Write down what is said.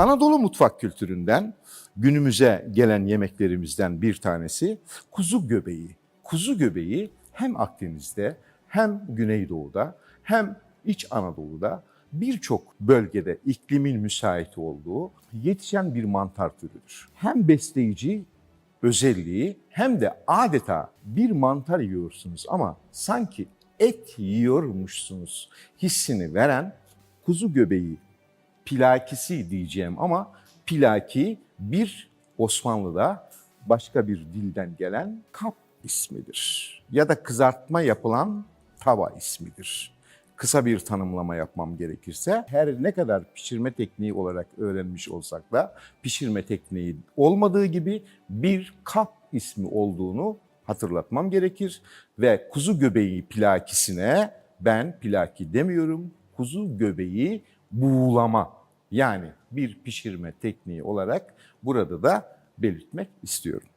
Anadolu mutfak kültüründen günümüze gelen yemeklerimizden bir tanesi kuzu göbeği. Kuzu göbeği hem Akdeniz'de hem Güneydoğu'da hem İç Anadolu'da birçok bölgede iklimin müsait olduğu yetişen bir mantar türüdür. Hem besleyici özelliği hem de adeta bir mantar yiyorsunuz ama sanki et yiyormuşsunuz hissini veren kuzu göbeği plakisi diyeceğim ama plaki bir Osmanlı'da başka bir dilden gelen kap ismidir. Ya da kızartma yapılan tava ismidir. Kısa bir tanımlama yapmam gerekirse her ne kadar pişirme tekniği olarak öğrenmiş olsak da pişirme tekniği olmadığı gibi bir kap ismi olduğunu hatırlatmam gerekir ve kuzu göbeği plakisine ben plaki demiyorum, kuzu göbeği buğulama yani bir pişirme tekniği olarak burada da belirtmek istiyorum.